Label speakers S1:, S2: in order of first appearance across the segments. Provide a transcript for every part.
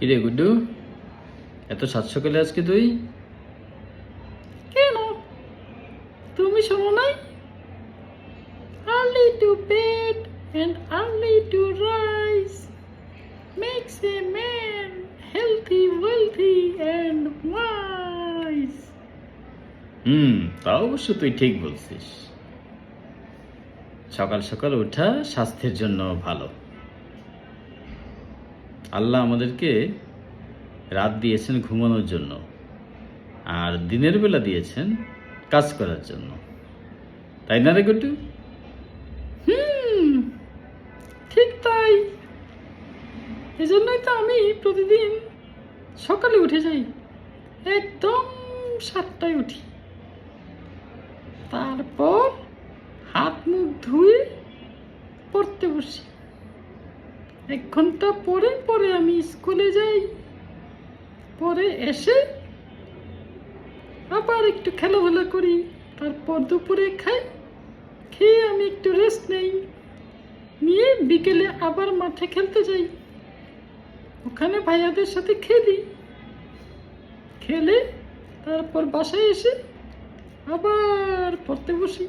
S1: কিরে গুড্ডু? এত সাত সকালে আজকে তুই?
S2: কেন? তুমি শোনো নাই? Early to bed and early to rise makes a man healthy wealthy and wise
S1: hmm তা অবশ্য তুই ঠিক বলছিস। সকাল সকাল ওঠা স্বাস্থ্যের জন্য ভালো। আল্লাহ আমাদেরকে রাত দিয়েছেন ঘুমানোর জন্য আর দিনের বেলা দিয়েছেন কাজ করার জন্য। তাই না রে গুড্ডু?
S2: ঠিক তাই। এজন্যই তো আমি প্রতিদিন সকালে উঠে যাই, একদম সাতটায় উঠি। তারপর হাত মুখ ধুয়ে পড়তে বসি এক ঘণ্টা পরে পরে আমি স্কুলে যাই। পরে এসে আবার একটু খেলাধুলা করি, তারপর দুপুরে খাই। খেয়ে আমি একটু রেস্ট নেই। নিয়ে বিকেলে আবার মাঠে খেলতে যাই। ওখানে ভাইয়াদের সাথে খেলি। খেলে তারপর বাসায় এসে আবার পড়তে বসি।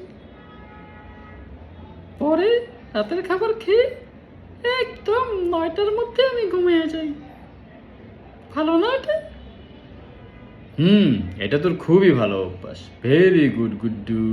S2: পরে রাতের খাবার খেয়ে একদম নয়টার মধ্যে আমি ঘুমিয়ে যাই। ভালো না এটা
S1: হুম, এটা তোর খুবই ভালো অভ্যাস। Very good Guddu